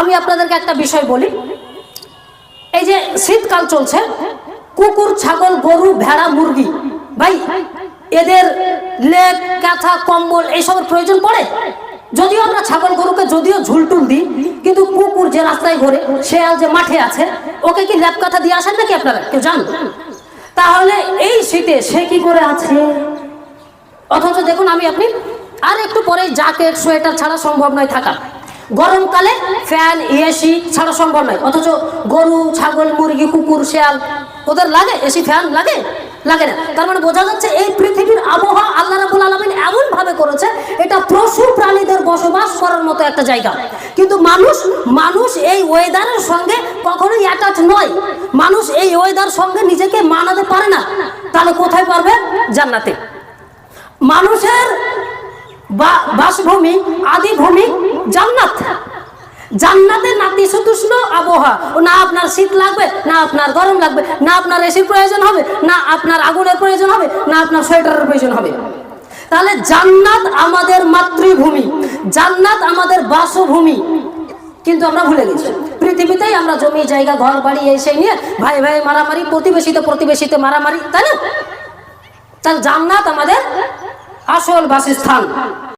আমি আপনাদেরকে একটা বিষয় বলি। এই যে শীতকাল চলছে, কুকুর, ছাগল, গরু, ভেড়া, মুরগি, ভাই, এদের লেপ কাঁথা, কম্বল এইসবের প্রয়োজন পড়ে? যদিও আমরা ছাগল, গরুকে যদিও ঝুলটুল দিই, কিন্তু কুকুর যে রাস্তায় ঘোরে সে আর যে মাঠে আছে, ওকে কি ল্যাপ কাঁথা দিয়ে আসেন নাকি আপনারা? কেউ জান তাহলে এই শীতে সে কি করে আছে? অথচ দেখুন আমি আপনি, আর একটু পরে জ্যাকেট সোয়েটার ছাড়া সম্ভব নয় থাকা। গরমকালে ফ্যান এসি ছাড়া সম্ভব নয়। অথচ গরু, ছাগল, মুরগি, কুকুর, শেয়াল, ওদের লাগে? এসি ফ্যান লাগে? লাগে না। তার মানে বোঝা যাচ্ছে এই পৃথিবীর আবহাওয়া আল্লাহ রাবুল আলমিন এমন ভাবে করেছে, এটা পশু প্রাণীদের বসবাস করার মতো একটা জায়গা। কিন্তু মানুষ মানুষ এই ওয়েদারের সঙ্গে কখনোই অ্যাটাচ নয়। মানুষ এই ওয়েদার সঙ্গে নিজেকে মানাতে পারে না। তাহলে কোথায় পারবে? জান্নাতে। মানুষের বাসভূমি জান্নাতের নাতিশীতোষ্ণ আবহাওয়া। না আপনার শীত লাগবে, না আপনার গরম লাগবে, না আপনার এসির প্রয়োজন হবে, না আপনার আগুনের প্রয়োজন হবে, না আপনার সোয়েটারের প্রয়োজন হবে। তাহলে জান্নাত আমাদের মাতৃভূমি, জান্নাত আমাদের বাসভূমি। কিন্তু আমরা ভুলে গেছি, পৃথিবীতেই আমরা জমি, জায়গা, ঘর, বাড়ি এই সেই নিয়ে ভাই ভাই মারামারি, প্রতিবেশীতে প্রতিবেশীতে মারামারি, তাই না? তাহলে জান্নাত আমাদের আসল বাসস্থান।